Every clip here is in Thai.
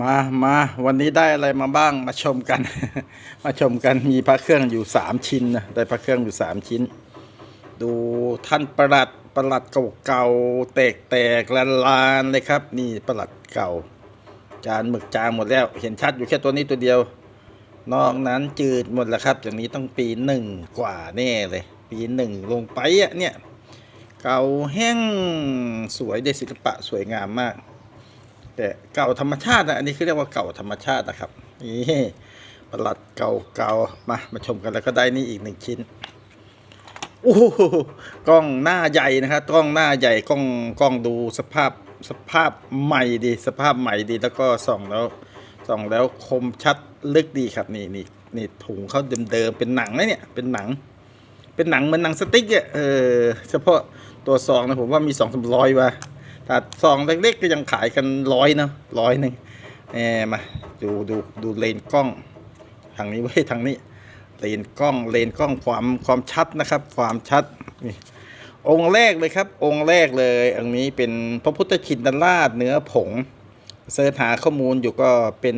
มามาวันนี้ได้อะไรมาบ้างมาชมกัน มาชมกันมีพระเครื่องอยู่สามชิ้นนะได้พระเครื่องอยู่สามชิ้น ดูท่านประหลัดประหลัดเก่าๆแตกแตกลานลานเลยครับ นี่ประหลัดเก่า จานหมึกจางหมดแล้ว เห็นชัดอยู่แค่ตัวนี้ตัวเดียว นอกนั้นจืดหมดแล้วครับอย่างนี้ต้องปีหนึ่งกว่าแน่เลย ปีหนึ่งลงไปอะเนี่ย เก่าแห้งสวยได้ศิลปะสวยงามมาก แต่เก่าธรรมชาตินะอันนี้คือเรียกว่าเก่าธรรมชาตินะครับนี่ประหลัดเก่าเก่ามามาชมกันแล้วก็ได้นี่อีกหนึ่งชิ้นโอ้โหกล้องหน้าใหญ่นะครับกล้องหน้าใหญ่กล้องกล้องดูสภาพสภาพใหม่ดี สภาพใหม่ดีแล้วก็ส่องแล้วส่องแล้วคมชัดลึกดีครับนี่นี่นี่ถุงเขาเดิมๆเป็นหนังนะเนี่ยเป็นหนัง เป็นหนังเหมือนหนังสติ๊กอะเออเฉพาะตัวซองนะผมว่ามีสองสามร้อยว่ะ ถ้าซองเล็กๆก็ยังขายกันร้อยเนาะร้อยหนึ่งแหมมาดูดูดูเลนกล้องทางนี้ไว้ทางนี้ เลนกล้องเลนกล้องความความชัดนะครับ ความชัดนี่องค์แรกเลยครับ องค์แรกเลยอันนี้เป็นพระพุทธชินราชเนื้อผงเสิร์ชหาข้อมูลอยู่ก็เป็น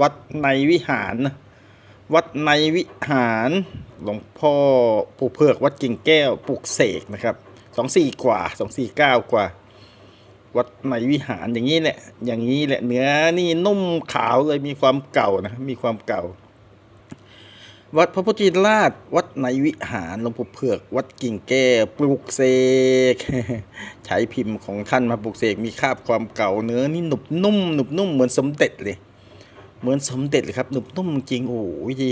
วัดในวิหารนะวัดในวิหารหลวงพ่อปู่เผือกวัดกิ่งแก้วปลูกเสกนะครับสองสี่กว่าสองสี่เก้ากว่า วัดในวิหารอย่างนี้แหละ อย่างนี้แหละเนื้อนี่นุ่มขาวเลยมีความเก่านะมีความเก่า วัดพระพุทธชินราช วัดในวิหารหลวงปู่เผือก วัดกิ่งแก้วปลูกเสกใช้พิมพ์ของท่านมาปลูกเสกมีคาบความเก่า เนื้อนี่หนุบนุ่มหนุบนุ่มเหมือนสมเด็จเลย เหมือนสมเด็จเลยครับหนุบนุ่มจริงโอ้ยดี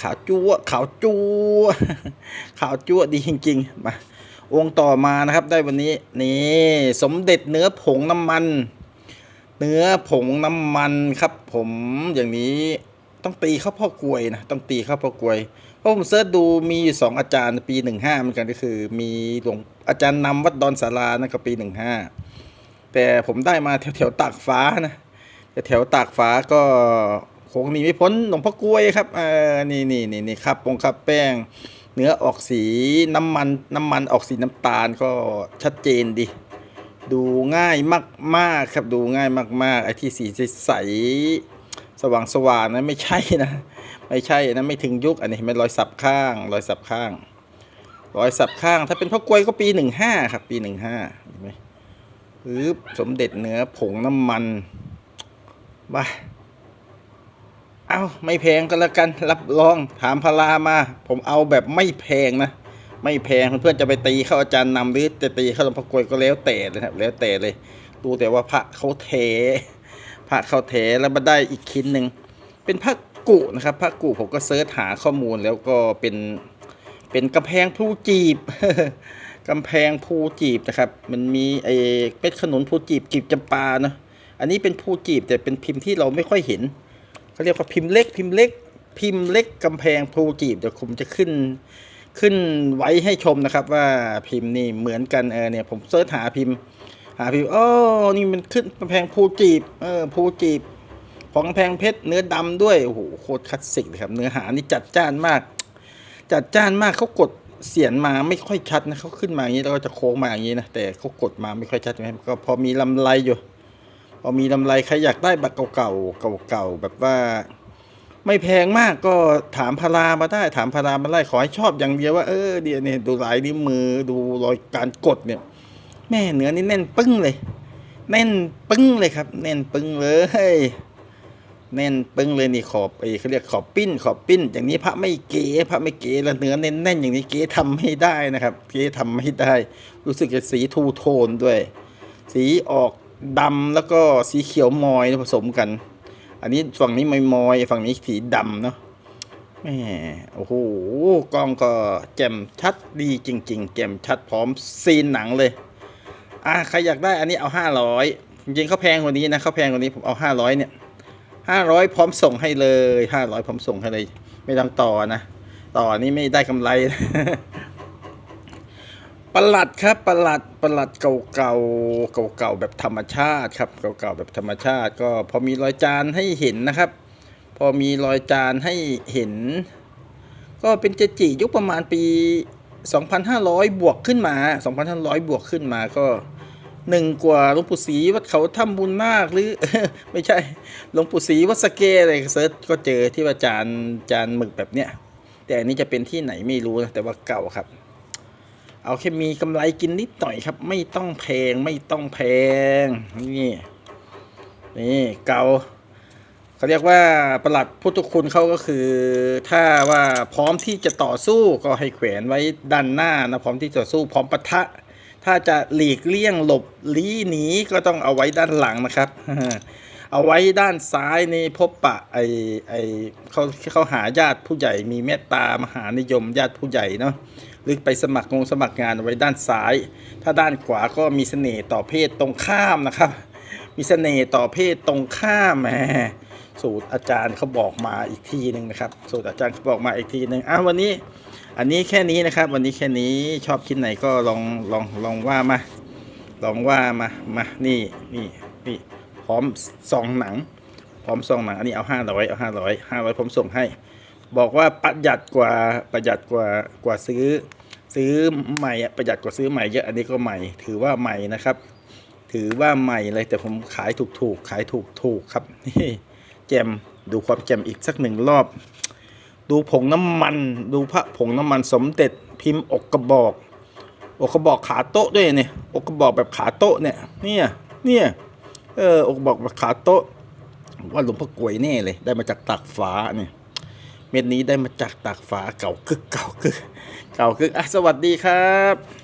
ขาวจั่วขาวจั่วขาวจั่วดีจริงๆมา องค์ต่อมานะครับได้วันนี้นี่สมเด็จเนื้อผงน้ำมัน เนื้อผงน้ำมันครับผมอย่างนี้ต้องตีเข้าพ่อกลวยนะต้องตีเข้าพ่อกลวยเพราะผมเสิร์ชดูมีอยู่สองอาจารย์ปีหนึ่งห้าเหมือนกันก็คือ มีหลวงอาจารย์นำวัดดอนสารานะก็ปีหนึ่งห้าแต่ผมได้มาแถวๆตากฟ้านะแต่แถวตากฟ้าก็คงหนีไม่พ้นหลวงพ่อกล้วยครับเออนี่นี่นี่นี่ครับปงครับแป้ง เนื้อออกสีน้ำมันน้ำมันออกสีน้ำตาลก็ชัดเจนดี ดูง่ายมากมากๆครับดูง่ายมากๆไอ้ที่สีใสสว่างสว่างนะไม่ใช่นะ ไม่ใช่นะไม่ถึงยุคอันนี้เห็นไหม่รอยสับข้าง รอยสับข้าง รอยสับข้าง ถ้าเป็นพ่อกล้วยก็ปีหนึ่งห้าครับปีหนึ่งห้าเห็นไหมปึ๊บสมเด็จเนื้อผงน้ำมันมา เอาไม่แพงก็แล้วกันรับรองถามพารามา ผมเอาแบบไม่แพงนะ ไม่แพงเพื่อนๆจะไปตีเข้าอาจารย์นำหรือจะตีเข้าหลวงพ่อกลวยก็แล้วแต่เลยครับแล้วแต่เลย ดูแต่ว่าพระเขาเท พระเขาเทแล้วมาได้อีกชิ้นหนึ่งเป็นพระกุนะครับพระกุผมก็เสิร์ชหาข้อมูลแล้วก็เป็นเป็นกำแพงภูจีบกำแพงภูจีบนะครับ มันมีไอ้เป็ดขนุนภูจีบจีบจำปาเนาะ อันนี้เป็นภูจีบแต่เป็นพิมพ์ที่เราไม่ค่อยเห็น เขาเรียกว่าพิมพ์เล็ก พิมพ์เล็ก พิมพ์เล็กกำแพงภูจีบเดี๋ยวผมจะขึ้นขึ้นไว้ให้ชมนะครับ ว่าพิมพ์นี่เหมือนกันเออเนี่ยผมเสิร์ชหาพิมพ์ หาพิมพ์อ๋อนี่มันขึ้นกำแพงภูจีบเออภูจีบของกำแพงเพชรเนื้อดำด้วยโอ้โหโคตรคลาสสิกเลยครับเนื้อหานี่จัดจ้านมาก จัดจ้านมากเขากดเสียงมาไม่ค่อยชัดนะเขาขึ้นมาอย่างนี้แล้วก็จะโค้งมาอย่างนี้นะแต่เขากดมาไม่ค่อยชัดใช่ไหมก็พอมีลำไรอยู่ พอมีลำไรใครอยากได้แบบเก่าๆเก่าๆแบบว่า ไม่แพงมากก็ถามพารามาได้ถามพารามาได้ขอให้ชอบอย่างเดียวว่าเออเดี๋ยวเนี่ยดูลายนิ้วมือดูรอยการกดเนี่ย แม่เนื้อนี่แน่นปึ้งเลย แน่นปึ้งเลยครับ แน่นปึ้งเลยแน่นปึ้งเลยนี่ขอบไอ้เขาเรียกขอบปิ้น ขอบปิ้น อย่างนี้พระไม่เก๋พระไม่เก๋แล้วเนื้อแน่นๆอย่างนี้เก๋ทำไม่ได้นะครับ เก๋ทำไม่ได้ รู้สึกจะสีทูโทนด้วย สีออก ดำแล้วก็สีเขียวมอยผสมกัน อันนี้ฝั่งนี้มอยมอยฝั่งนี้สีดำเนาะแม่โอ้โหกล้องก็แจ่มชัดดีจริง ๆ แจ่มชัดพร้อมซีนหนังเลย อะใครอยากได้อันนี้เอาห้าร้อยจริงๆเขาแพงกว่านี้นะเขาแพงกว่านี้ผมเอาห้าร้อยเนี่ยห้าร้อยพร้อมส่งให้เลยห้าร้อยพร้อมส่งให้เลย ไม่ต้องต่อนะ ต่อนี่ไม่ได้กำไร ประหลัดครับประหลัดประหลัดเก่าเก่าเก่าเก่าๆแบบธรรมชาติครับเก่าเก่าๆแบบธรรมชาติ ก็พอมีรอยจานให้เห็นนะครับ พอมีรอยจานให้เห็น ก็เป็นเจจิยุคประมาณปี 2,500 บวกขึ้นมา 2,500 บวกขึ้นมาก็หนึ่งกว่าหลวงปู่ศรีวัดเขาถ้ำบุญนาคหรือไม่ใช่หลวงปู่ศรีวัดสเกอะไรเซิร์ชก็เจอที่ว่าจานจานหมึกแบบเนี้ยแต่อันนี้จะเป็นที่ไหนไม่รู้นะแต่ว่าเก่าครับ เอาแค่มีกำไรกินนิดหน่อยครับ ไม่ต้องแพงไม่ต้องแพงนี่นี่เกาเขาเรียกว่าประหลัดพุทธคุณเขาก็คือ ถ้าว่าพร้อมที่จะต่อสู้ก็ให้แขวนไว้ด้านหน้านะพร้อมที่จะต่อสู้พร้อมปะทะ ถ้าจะหลีกเลี่ยงหลบลี้หนีก็ต้องเอาไว้ด้านหลังนะครับ เอาไว้ด้านซ้ายนี่พบปะไอไอเขาเขาหาญาติผู้ใหญ่มีเมตตามหานิยมญาติผู้ใหญ่เนาะ หรือไปสมัครงงสมัครงานไว้ด้านซ้าย ถ้าด้านขวาก็มีเสน่ห์ต่อเพศตรงข้ามนะครับ มีเสน่ห์ต่อเพศตรงข้ามแหมสูตรอาจารย์เขาบอกมาอีกทีหนึ่งนะครับ สูตรอาจารย์เขาบอกมาอีกทีหนึ่งอะวันนี้ อันนี้แค่นี้นะครับ วันนี้แค่นี้ชอบชิ้นไหนก็ลองลองลองว่ามา ลองว่ามามานี่นี่นี่พร้อมซองหนัง พร้อมซองหนัง อันนี้เอาห้าร้อยเอาห้าร้อยห้าร้อยผมส่งให้ บอกว่าประหยัดกว่าประหยัดกว่ากว่าซื้อ ซื้อใหม่ประหยัดกว่าซื้อใหม่เยอะอันนี้ก็ใหม่ ถือว่าใหม่นะครับ ถือว่าใหม่เลยแต่ผมขายถูกๆขายถูกๆครับนี่แจมดูความแจมอีกสักหนึ่งรอบ ดูผงน้ำมัน ดูพระผงน้ำมันสมเด็จพิมพ์อกกระบอกอกกระบอกขาโต๊ะด้วยเนี่ยอกกระบอกแบบขาโต๊ะเนี่ยเนี่ยเนี่ยเอออกกระบอกแบบขาโต๊ะว่าหลวงพ่อกลวยแน่เลย ได้มาจากตากฟ้าเนี่ย เม็ดนี้ได้มาจากตากฟ้าเก่าคึกเก่ากึกเก่ากึกอะสวัสดีครับ